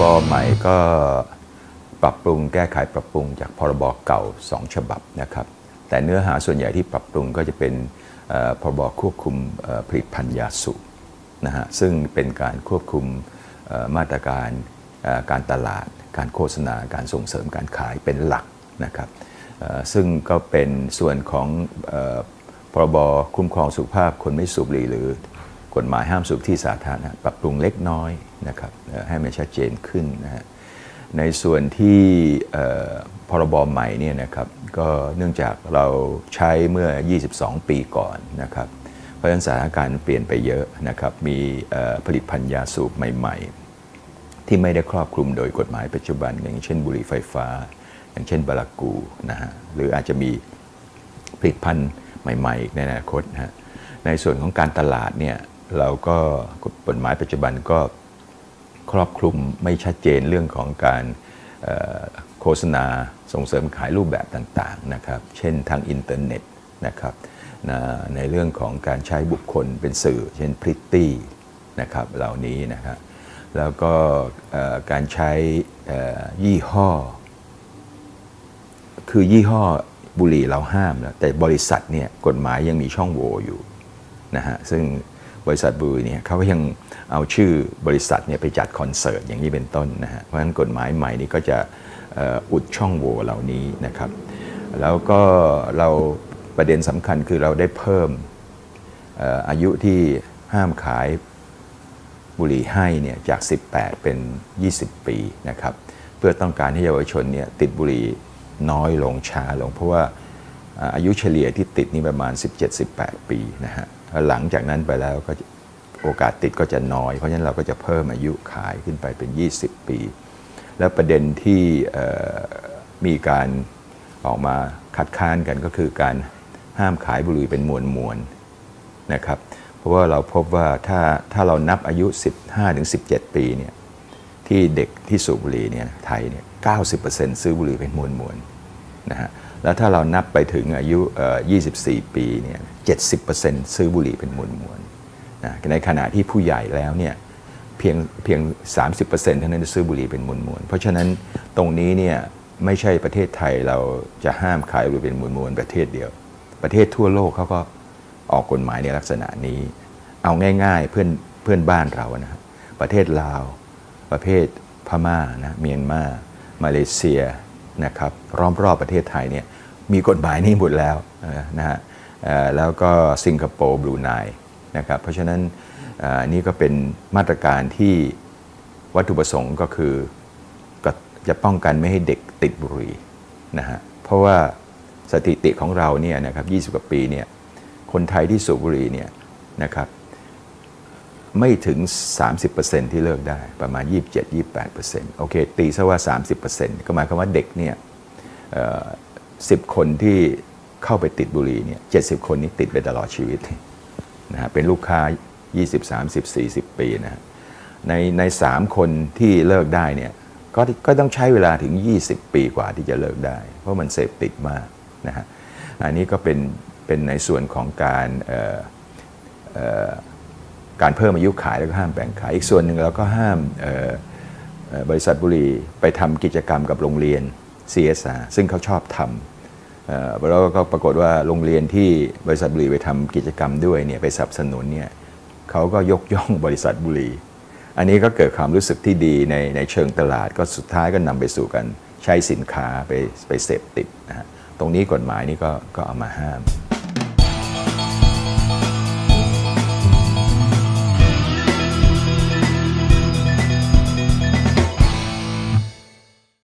บใหม่ก็ปรับปรุงแก้ไขปรับปรุงจากพรบเก่า 2 ฉบับนะครับ แต่เนื้อหาส่วนใหญ่ที่ปรับปรุงก็จะเป็นพรบควบคุมผลิตภัณฑ์ยาสูบนะฮะซึ่งเป็นการควบคุมมาตรการการตลาด การโฆษณาการส่งเสริมการขายเป็นหลักนะครับซึ่งก็เป็นส่วนของอพรบคุ้มครองสุขภาพคนไม่สูบบุหรี่หรือ กฎหมายห้ามสูบที่สาธารณะปรับปรุงเล็กน้อยนะครับให้มันชัดเจนขึ้นนะฮะในส่วนที่พรบใหม่เนี่ยนะครับก็เนื่องจากเราใช้เมื่อ 22 ปีก่อนนะครับเพราะฉะนั้นสถานการณ์เปลี่ยนไปเยอะนะครับมีผลิตภัณฑ์ยาสูบใหม่ ๆ ที่ไม่ได้ครอบคลุมโดยกฎหมายปัจจุบัน อย่างเช่นบุหรี่ไฟฟ้า อย่างเช่นบารากูนะฮะหรืออาจจะมีผลิตภัณฑ์ใหม่ๆอีกในอนาคตนะฮะในส่วนของการตลาดเนี่ย เราก็กฎหมายปัจจุบันก็ครอบคลุมไม่ชัดเจนเรื่องของการโฆษณาส่งเสริมขายรูปแบบต่างๆนะครับ เช่นทางอินเทอร์เน็ตนะครับในเรื่องของการใช้บุคคลเป็นสื่อ เช่นพริตตี้นะครับเหล่านี้นะครับแล้วก็การใช้ยี่ห้อ คือยี่ห้อบุหรี่เราห้ามแล้วแต่บริษัทเนี่ยกฎหมายยังมีช่องโหว่อยู่นะฮะซึ่ง บริษัทบุรีเนี่ยเขาก็ยังเอาชื่อบริษัทเนี่ยไปจัดคอนเสิร์ตอย่างนี้เป็นต้นนะฮะเพราะฉะนั้นกฎหมายใหม่นี้ก็จะอุดช่องโหว่เหล่านี้นะครับ แล้วก็เราประเด็นสำคัญคือเราได้เพิ่มอายุที่ห้ามขายบุหรี่ให้เนี่ยจาก 18 เป็น 20 ปีนะครับเพื่อต้องการให้เยาวชนเนี่ยติดบุหรี่น้อยลงช้าลง เพราะว่าอายุเฉลี่ยที่ติดนี่ประมาณ 17-18 ปีนะฮะ หลังจากนั้นไปแล้วก็โอกาสติดก็จะน้อย เพราะฉะนั้นเราก็จะเพิ่มอายุขายขึ้นไปเป็น 20 ปี แล้วประเด็นที่มีการออกมาคัดค้านกันก็คือการห้ามขายบุหรี่เป็นมวลมวลนะครับ เพราะว่าเราพบว่าถ้าถ้าเรานับอายุ 15-17 ปีเนี่ยที่เด็กที่สูบบุหรี่เนี่ยไทยเนี่ย 90%ซื้อบุหรี่เป็นมวลมวลนะฮะ แล้วถ้าเรานับไปถึงอายุ 24 ปีเนี่ย 70%ซื้อบุหรี่เป็นมวลมวลนะในขณะที่ผู้ใหญ่แล้วเนี่ยเพียงเพียง 30%เท่านั้นที่ซื้อบุหรี่เป็นมวลมวลเพราะฉะนั้นตรงนี้เนี่ยไม่ใช่ประเทศไทยเราจะห้ามขายบุหรี่เป็นมวลมวลประเทศเดียว ประเทศทั่วโลกเขาก็ออกกฎหมายในลักษณะนี้ เอาง่ายๆเพื่อนเพื่อนบ้านเรานะครับประเทศลาว ประเทศพม่านะเมียนมา มาเลเซีย นะครับล้อมรอบประเทศไทยเนี่ยมีกฎหมายนี้หมดแล้วนะฮะแล้วก็สิงคโปร์บรูไนนะครับเพราะฉะนั้นอันนี่ก็เป็นมาตรการที่วัตถุประสงค์ก็คือก็จะป้องกันไม่ให้เด็กติดบุหรี่นะฮะเพราะว่าสถิติของเราเนี่ยนะครับ20กว่าปีเนี่ยคนไทยที่สูบบุหรี่เนี่ยนะครับ ไม่ถึง 30%ที่เลิกได้ประมาณ 27-28%โอเค ตีซะว่า 30%ก็หมายความว่าเด็กเนี่ยสิบคนที่เข้าไปติดบุหรี่เนี่ย70คนนี้ติดไปตลอดชีวิตนะฮะเป็นลูกค้า 20 30 40 ปีนะในในสามคนที่เลิกได้เนี่ยก็ก็ต้องใช้เวลาถึง 20 ปีกว่าที่จะเลิกได้ เพราะมันเสพติดมากนะฮะอันนี้ก็เป็นเป็นในส่วนของการ การเพิ่มอายุขายแล้วก็ห้ามแบ่งขาย อีกส่วนหนึ่งเราก็ห้ามบริษัทบุหรี่ไปทำกิจกรรมกับโรงเรียน CSR ซึ่งเขาชอบทำแล้วก็ปรากฏว่าโรงเรียนที่บริษัทบุหรี่ไปทำกิจกรรมด้วยเนี่ยไปสนับสนุนเนี่ยเขาก็ยกย่องบริษัทบุหรี่อันนี้ก็เกิดความรู้สึกที่ดีในในเชิงตลาด ก็สุดท้ายก็นำไปสู่การใช้สินค้าไปไปเสพติดนะฮะตรงนี้กฎหมายนี่ก็ก็เอามาห้าม